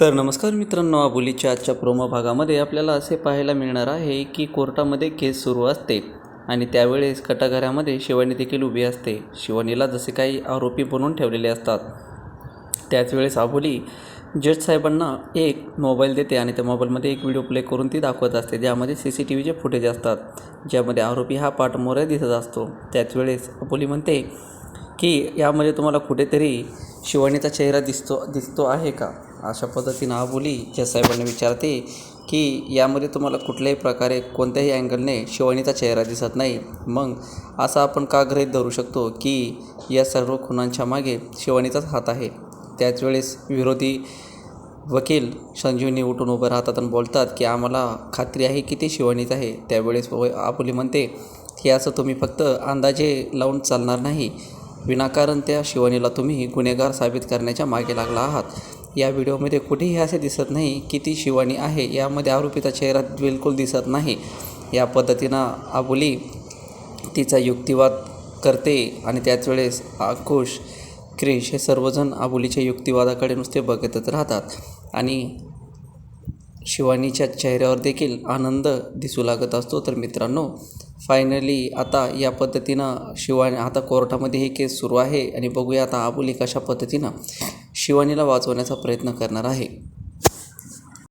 तर नमस्कार मित्रांनो अबोलीच्या आजच्या प्रोमो भागामध्ये आपल्याला असे पाहायला मिळणार आहे की कोर्टामध्ये केस सुरू असते आणि त्यावेळेस कटाघऱ्यामध्ये शिवानी देखील उभी असते. शिवानीला जसे काही आरोपी बनवून ठेवलेले असतात. त्याच वेळेस जज साहेबांना एक मोबाईल देते आणि त्या मोबाईलमध्ये एक व्हिडिओ प्ले करून ती दाखवत असते. ज्यामध्ये सी सी टी व्हीचे फुटेज असतात. ज्यामध्ये आरोपी हा पाठमोऱ्या दिसत असतो. त्याच वेळेस म्हणते की यामध्ये तुम्हाला कुठेतरी शिवानीचा चेहरा दिसतो दिसतो आहे का? अशा पद्धतीनं आबोली जज साहेबांना विचारते की यामध्ये तुम्हाला कुठल्याही प्रकारे कोणत्याही अँगलने शिवानीचा चेहरा दिसत नाही मग असा आपण का गृहीत धरू शकतो की या सर्व खुनांच्या मागे शिवानीचाच हात आहे? त्याच वेळेस विरोधी वकील संजीवनी उठून उभं राहतात आणि बोलतात की आम्हाला खात्री आहे की ते शिवानीच आहे. त्यावेळेस व आपुली म्हणते की असं तुम्ही फक्त अंदाजे लावून चालणार नाही. विनाकारण त्या शिवानीला तुम्ही गुन्हेगार साबित करण्याच्या मागे लागला आहात. या व्हिडिओमध्ये कुठेही असे दिसत नाही की ती शिवानी आहे यामध्ये आरोपीचा चेहरा बिलकुल दिसत नाही. या पद्धतीनं आबोली तिचा युक्तिवाद करते आणि त्याच वेळेस आकुश क्रिश हे सर्वजण आबोलीच्या युक्तिवादाकडे नुसते बघतच राहतात. आणि शिवानीच्या चेहऱ्यावर देखील आनंद दिसू लागत असतो. तर मित्रांनो फायनली आता या पद्धतीनं शिवानी आता कोर्टामध्ये ही केस सुरू आहे आणि बघूया आता आबोली कशा पद्धतीनं शिवानीला वाचवण्याचा प्रयत्न करणार आहे.